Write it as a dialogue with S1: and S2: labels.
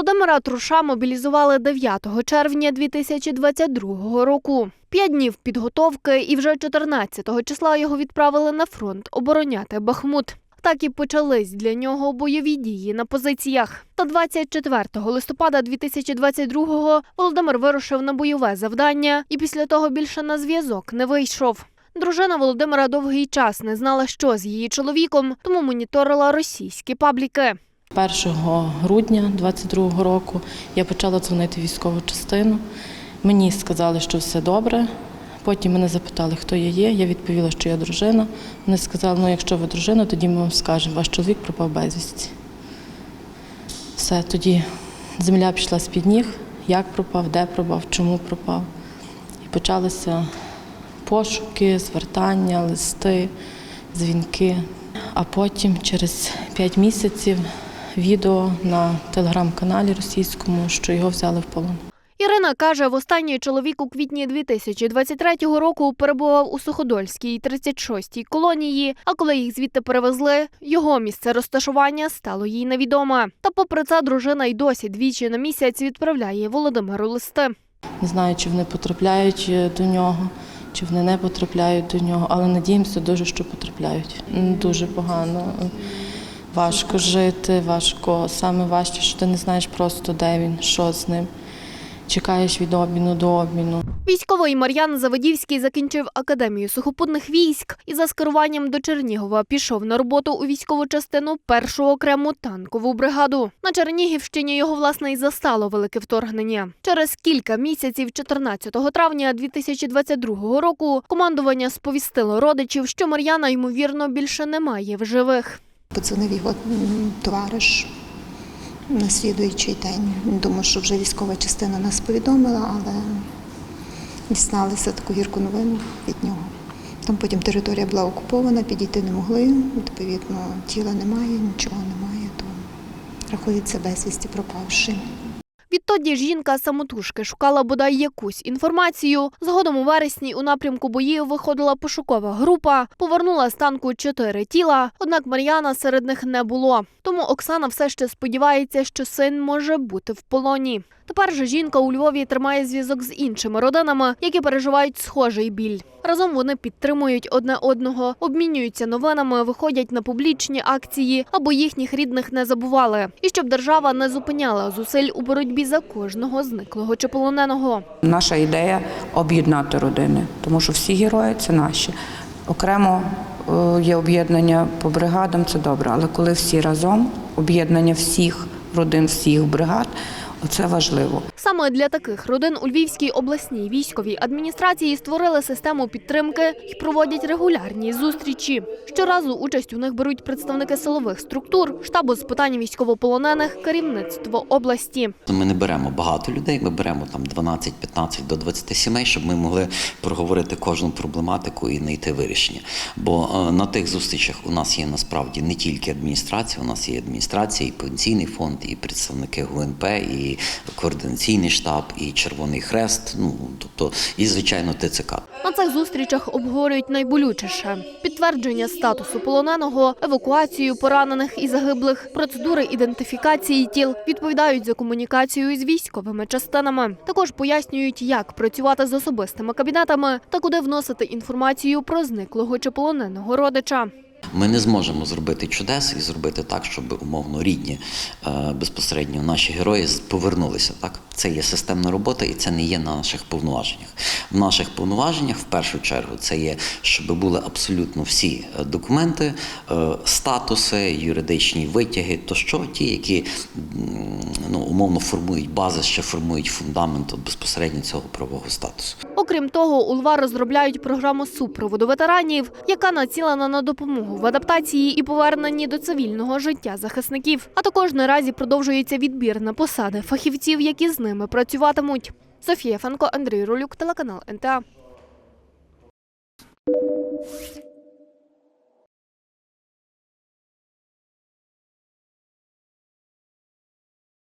S1: Володимира Труша мобілізували 9 червня 2022 року. П'ять днів підготовки, і вже 14 числа його відправили на фронт обороняти Бахмут. Так і почались для нього бойові дії на позиціях. Та 24 листопада 2022-го Володимир вирушив на бойове завдання і після того більше на зв'язок не вийшов. Дружина Володимира довгий час не знала, що з її чоловіком, тому моніторила російські пабліки.
S2: 1 грудня 22 року я почала дзвонити в військову частину. Мені сказали, що все добре. Потім мене запитали, хто я є. Я відповіла, що я дружина. Вони сказали, ну якщо ви дружина, тоді ми вам скажемо, ваш чоловік пропав безвісті. Все, тоді земля пішла з-під ніг, як пропав, де пропав, чому пропав. І почалися пошуки, звертання, листи, дзвінки. А потім, через 5 місяців, відео на телеграм-каналі російському, що його взяли в полон.
S1: Ірина каже, востаннє чоловік у квітні 2023 року перебував у Суходольській 36-й колонії. А коли їх звідти перевезли, його місце розташування стало їй невідоме. Та, попри це, дружина й досі двічі на місяць відправляє Володимиру листи.
S2: Не знаю, чи вони потрапляють е, до нього, чи вони не потрапляють до нього, але надіємося дуже, що потрапляють. Дуже погано. Важко жити, важко. Саме важче, що ти не знаєш просто, де він, що з ним. Чекаєш від обміну до обміну.
S1: Військовий Мар'ян Заводівський закінчив академію сухопутних військ і за скеруванням до Чернігова пішов на роботу у військову частину першу окрему танкову бригаду. На Чернігівщині його власне й застало велике вторгнення. Через кілька місяців, 14 травня 2022 року, командування сповістило родичів, що Мар'яна ймовірно більше немає в живих.
S3: Подзвонив його товариш на слідуючий день. Думаю, що вже військова частина нас повідомила, але дізналися таку гірку новину від нього. Там потім територія була окупована, підійти не могли. Відповідно, тіла немає, нічого немає, то рахується безвісті пропавши.
S1: Відтоді жінка самотужки шукала бодай якусь інформацію. Згодом у вересні у напрямку боїв виходила пошукова група, повернула з танку чотири тіла. Однак Мар'яна серед них не було. Тому Оксана все ще сподівається, що син може бути в полоні. Тепер же жінка у Львові тримає зв'язок з іншими родинами, які переживають схожий біль. Разом вони підтримують одне одного, обмінюються новинами, виходять на публічні акції, аби їхніх рідних не забували, і щоб держава не зупиняла зусиль у боротьбі за кожного зниклого чи полоненого.
S4: Наша ідея об'єднати родини, тому що всі герої це наші. Окремо е, є об'єднання по бригадам, це добре. Але коли всі разом, об'єднання всіх родин, всіх бригад, оце важливо.
S1: Саме для таких родин у Львівській обласній військовій адміністрації створили систему підтримки і проводять регулярні зустрічі. Щоразу участь у них беруть представники силових структур, штабу з питань військовополонених, керівництво області.
S5: Ми не беремо багато людей, ми беремо там 12-15 до 20 сімей, щоб ми могли проговорити кожну проблематику і знайти вирішення. Бо е, на тих зустрічах у нас є насправді не тільки адміністрація, у нас є адміністрація, і пенсійний фонд, і представники ГУНП, і координаційний штаб, і Червоний Хрест. Ну тобто, і звичайно, ТЦК.
S1: На цих зустрічах обговорюють найболючіше підтвердження статусу полоненого, евакуацію поранених і загиблих, процедури ідентифікації тіл, відповідають за комунікацію з військовими частинами. Також пояснюють, як працювати з особистими кабінетами та куди вносити інформацію про зниклого чи полоненого родича.
S5: Ми не зможемо зробити чудес і зробити так, щоб умовно рідні е, безпосередньо наші герої повернулися. Так, це є системна робота, і це не є на наших повноваженнях. В наших повноваженнях, в першу чергу, це є, щоб були абсолютно всі е, документи, е, статуси, юридичні витяги, тощо ті, які ну умовно формують бази, ще формують фундамент безпосередньо цього правового статусу.
S1: Окрім того, у ЛВА розробляють програму супроводу ветеранів, яка націлена на допомогу в адаптації і поверненні до цивільного життя захисників. А також наразі продовжується відбір на посади фахівців, які з ними працюватимуть. Софія Фенко, Андрій Ролюк, телеканал НТА.